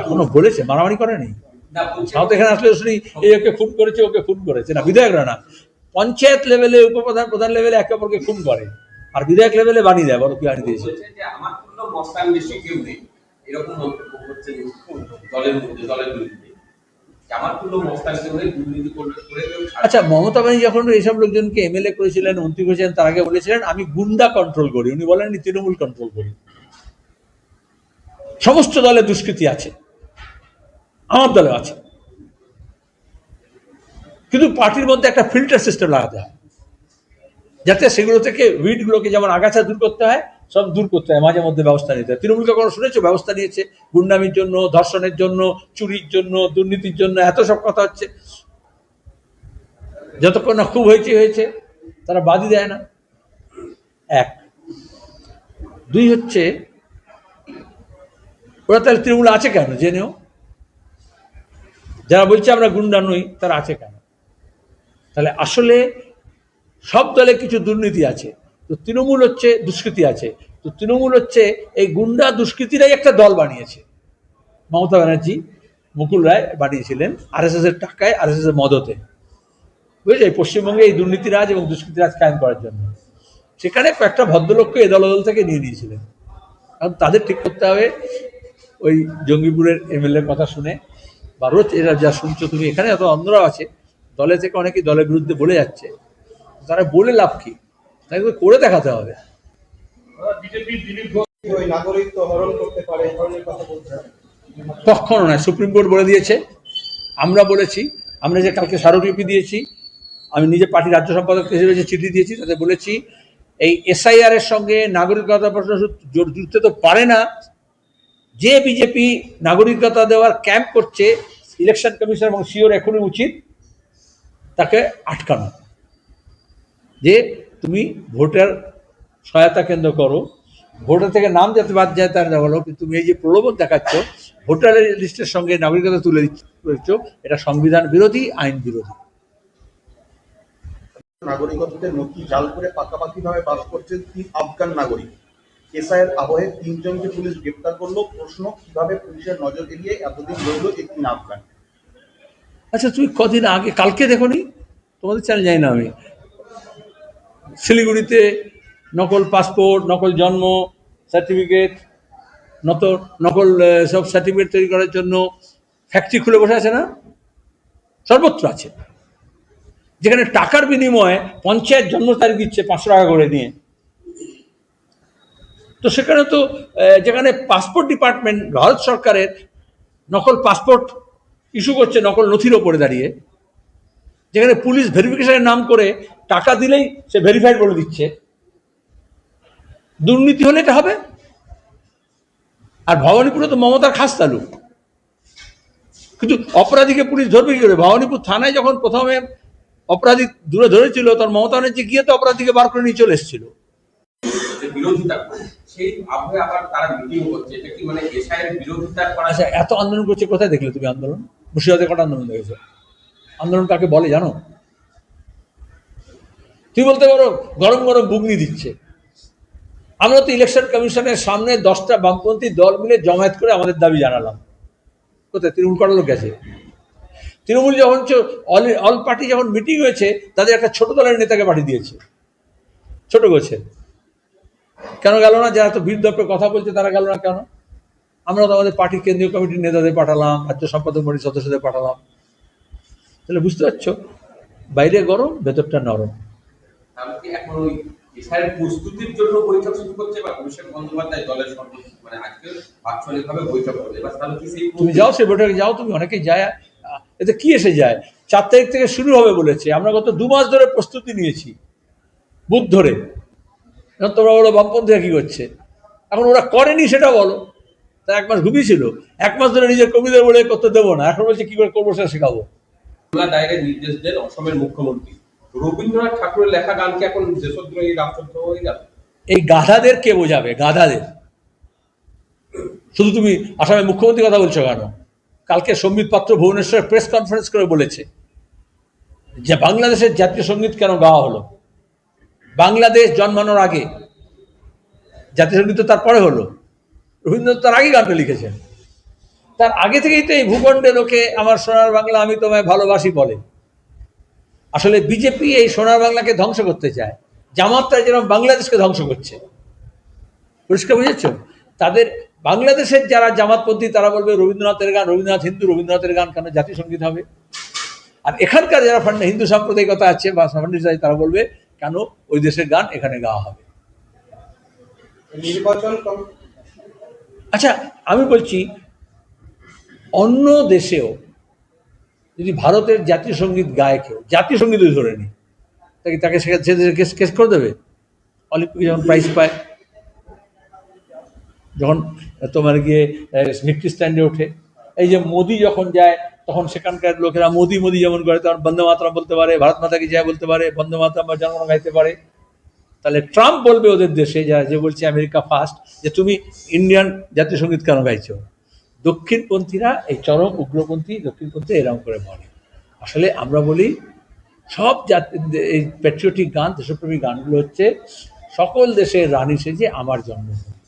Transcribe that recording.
এখনও বলেছে মারামারি করেনি। তাও তো এখানে আসলে শুনি এই ওকে খুন করেছে ওকে খুন করেছে। না বিধায়করা না পঞ্চায়েত লেভেলে উপপ্রধান প্রধান লেভেলে একে অপরকে খুন করে। আর বিধায়ক লেভেলে বানিয়ে দেয় বড় কি বানিয়ে দিয়েছে এরকম দলের মধ্যে দলের বিরুদ্ধে। আচ্ছা মমতা ব্যানার্জি যখন এইসব লোকজনকে এমএলএ করেছিলেন মন্ত্রী করেছিলেন তার আগে বলেছিলেন আমি গুন্ডা কন্ট্রোল করি। উনি বলেননি তৃণমূল কন্ট্রোল করি। সমস্ত দলে দুষ্কৃতি আছে আমার দলে আছে। কিন্তু পার্টির মধ্যে একটা ফিল্টার সিস্টেম লাগাতে হয়, যাতে সেগুলো থেকে উইডগুলোকে যেমন আগাছা দূর করতে হয়, সব দূর করতে হয়, মাঝে মধ্যে ব্যবস্থা নিতে হয়। তৃণমূল কখনো শুনেছো? ব্যবস্থা নিয়েছে গুন্ডামির জন্য, ধর্ষণের জন্য, চুরির জন্য, দুর্নীতির জন্য, এত সব কথা হচ্ছে। যতক্ষণ না খুব হয়েছে হয়েছে, তারা বাদই দেয় না। এক। দুই হচ্ছে ওরা তাহলে তৃণমূল আছে কেন? জেনেও যারা বলছে আমরা গুন্ডা নই, তারা আছে কেন? তাহলে আসলে সব দলে কিছু দুর্নীতি আছে। তো তৃণমূল হচ্ছে দুষ্কৃতি আছে। তো তৃণমূল হচ্ছে এই গুন্ডা দুষ্কৃতিরাই একটা দল বানিয়েছে। মমতা ব্যানার্জি, মুকুল রায় বানিয়েছিলেন আরএসএস এর টাকায় আরএসএস এর মদতে বুঝলে পশ্চিমবঙ্গে এই দুর্নীতিরাজ এবং দুষ্কৃতিরাজ কায়েম করার জন্য। সেখানে কয়েকটা ভদ্রলোককে এ দল থেকে নিয়ে নিয়েছিলেন। কারণ তাদের ঠিক করতে হবে ওই জঙ্গিপুরের এমএলএ কথা শুনে বা রোজ এরা যা শুনছো তুমি? এখানে এত অন্যরাও আছে, দলে থেকে অনেকেই দলের বিরুদ্ধে বলে যাচ্ছে। তারা বলে লাভ কি? তাকে করে দেখাতে হবে। কখনো নয়, সুপ্রিম কোর্ট বলে দিয়েছে, আমরা বলেছি, আমরা যে কালকে স্মারকলিপি দিয়েছি, আমি নিজে পার্টি রাজ্য সম্পাদক হিসেবে যে চিঠি দিয়েছি, তাতে বলেছি, এই এসআইআর এর সঙ্গে নাগরিকতা প্রশ্ন জড়- জুড়তে তো পারে না যে বিজেপি নাগরিকতা দেওয়ার ক্যাম্প করছে ইলেকশন কমিশন এবং সিওর এখনই উচিত তাকে আটকানো। যে তুমি ভোটার সহায়তা কেন্দ্র করো, ভোটার থেকে নাম যাতে বাদ যায় তার বলো কিন্তু তুমি এই যে প্রলোভন দেখাচ্ছ, ভোটারের লিস্টের সঙ্গে নাগরিকতা তুলে দিচ্ছ এটা সংবিধান বিরোধী, আইন বিরোধী। নাগরিকত্বের নথি জাল করে পাকাপাকি ভাবে বাস করছেন তিন আফগান নাগরিক। এসআইয়ের আবহে তিনজনকে পুলিশ গ্রেপ্তার করল। প্রশ্ন, কীভাবে পুলিশের নজর এড়িয়ে এতদিন রইল একটি আফগান আচ্ছা তুমি কদিন আগে, কালকে দেখোনি? তোমাদের চ্যানেল যাই না আমি। শিলিগুড়িতে নকল পাসপোর্ট নকল জন্ম সার্টিফিকেট নত, নকল সব সার্টিফিকেট তৈরি করার জন্য ফ্যাক্টরি খুলে বসে আছে না? সর্বত্র আছে। যেখানে টাকার বিনিময়ে পঞ্চায়েত জন্ম তারিখ দিচ্ছে পাঁচশো টাকা করে নিয়ে। তো সেখানে তো যেখানে পাসপোর্ট ডিপার্টমেন্ট ভারত সরকারের নকল পাসপোর্ট ইস্যু করছে, নকল নথির ওপরে দাঁড়িয়ে, যেখানে পুলিশ ভেরিফিকেশনের নাম করে টাকা দিলেই সে ভেরিফাইড বলে দিচ্ছে। দুর্নীতি হলে এটা হবে? আর ভবানীপুরে তো মমতার খাস তালু কিন্তু অপরাধীকে পুলিশ ধরবে কি করে? ভবানীপুর থানায় যখন প্রথমে অপরাধী দূরে ধরেছিল, তখন মমতা ব্যানার্জি গিয়ে তো অপরাধীকে বার করে নিয়ে চলে এসেছিল। বিরোধিতা করছে। মানে আচ্ছা এত আন্দোলন করছে, কোথায় দেখলে তুমি আন্দোলন? মুর্শিদাবাদে কটা আন্দোলন দেখেছ? আন্দোলন কাকে বলে জানো? বলতে পারো, গরম গরম বুগনি দিচ্ছে। আমরা তো ইলেকশন কমিশনের সামনে দশটা বামপন্থী দল মিলে জমায়েত করে আমাদের দাবি জানালাম। কোথায়? তৃণমূল কটা লোক গেছে? তৃণমূল যখন অল অল পার্টি যখন মিটিং হয়েছে, তাদের একটা ছোট দলের নেতাকে পাঠিয়ে দিয়েছে। ছোট গোছে কেন গেল না? যারা তো দপ্তরে কথা বলছে তারা গেল না কেন? আমরা তো আমাদের পার্টির কেন্দ্রীয় কমিটির নেতাদের পাঠালাম রাজ্য সম্পাদক মন্ডলীর সদস্যদের পাঠালাম। তাহলে বুঝতে পারছ? বাইরে গরম ভেতরটা নরম। তাহলে কি এখন ওই এসআইয়ের প্রস্তুতির জন্য বৈঠক শুরু করছে বা বন্দ্যোপাধ্যায় দলের মানে আজকে বৈঠক করবে তুমি যাও সে বৈঠকে যাও তুমি অনেকেই যায়। এতে কি এসে যায়? চার তারিখ থেকে শুরু হবে বলেছে। আমরা গত দু মাস ধরে প্রস্তুতি নিয়েছি বুধ ধরে। এখন তোমরা বলো বামপন্থীরা কি করছে? এখন ওরা করেনি সেটা বলো। তা এক মাস ঘুমিয়েছিল। এক মাস ধরে নিজের কবিদের বলে করতে দেবো না। এখন বলছে কি করে করব সেটা শেখাবো। দায়েরের নির্দেশ দেন অসমের মুখ্যমন্ত্রী। রবীন্দ্রনাথ ঠাকুরের লেখা গান কি এখন দেশদ্রোহী রাষ্ট্রদ্রোহ হয়ে গেল এই গাধাদের কে বোঝাবে? গাধাদের। শুধু তুমি আসামের মুখ্যমন্ত্রী কথা বলছো কেন? কালকে সম্বিত পাত্র ভুবনেশ্বরে প্রেস কনফারেন্স করে বলেছে যে বাংলাদেশের জাতীয় সংগীত কেন গাওয়া হলো? বাংলাদেশ জন্মানোর আগে জাতীয় সংগীত তো তারপরে হলো, রবীন্দ্রনাথ তার আগে গানটা লিখেছেন। তার আগে থেকেই তো এই ভূখণ্ডে লোকে আমার সোনার বাংলা আমি তোমায় ভালোবাসি বলে। আসলে বিজেপি এই সোনার বাংলাকে ধ্বংস করতে চায় জামাতটা যেরকম বাংলাদেশকে ধ্বংস করছে। পরিষ্কার বুঝেছ? তাদের বাংলাদেশের যারা জামাতপন্থী, তারা বলবে রবীন্দ্রনাথের গান, রবীন্দ্রনাথ হিন্দু, রবীন্দ্রনাথের গান কেন জাতীয় সংগীত হবে? আর এখানকার যারা হিন্দু সাম্প্রদায়িকতা আছে বা ফান্ডিসাই তারা বলবে কেন ওই দেশের গান এখানে গাওয়া হবে? নির্বাচন আচ্ছা আমি বলছি অন্য দেশেও যদি ভারতের জাতীয় সংগীত গায় কেউ জাতীয় সংগীত যদি ধরে নি তাকে তাকে সে- সে দেশে কেস কেস করে দেবে? অলিম্পিকে যখন প্রাইজ পায় যখন তোমার গিয়ে ভিক্টি স্ট্যান্ডে ওঠে এই যে মোদি যখন যায় তখন সেখানকার লোকেরা মোদি মোদি যেমন করে তখন বন্দে মাতরম বলতে পারে, ভারত মাতাকে জয় বলতে পারে, বন্দে মাতরম বা জনগণ গাইতে পারে। তাহলে ট্রাম্প বলবে ওদের দেশে যারা যে বলছে আমেরিকা ফার্স্ট যে তুমি ইন্ডিয়ান জাতীয় সংগীত কেন গাইছো? দক্ষিণপন্থীরা এই চরম উগ্রপন্থী দক্ষিণপন্থী এরকম করে বলে। আসলে আমরা বলি, সব জাতি, এই প্যাট্রিয়টিক গান, দেশপ্রেমী গানগুলো হচ্ছে সকল দেশের রানী সেজে আমার জন্মভূমি।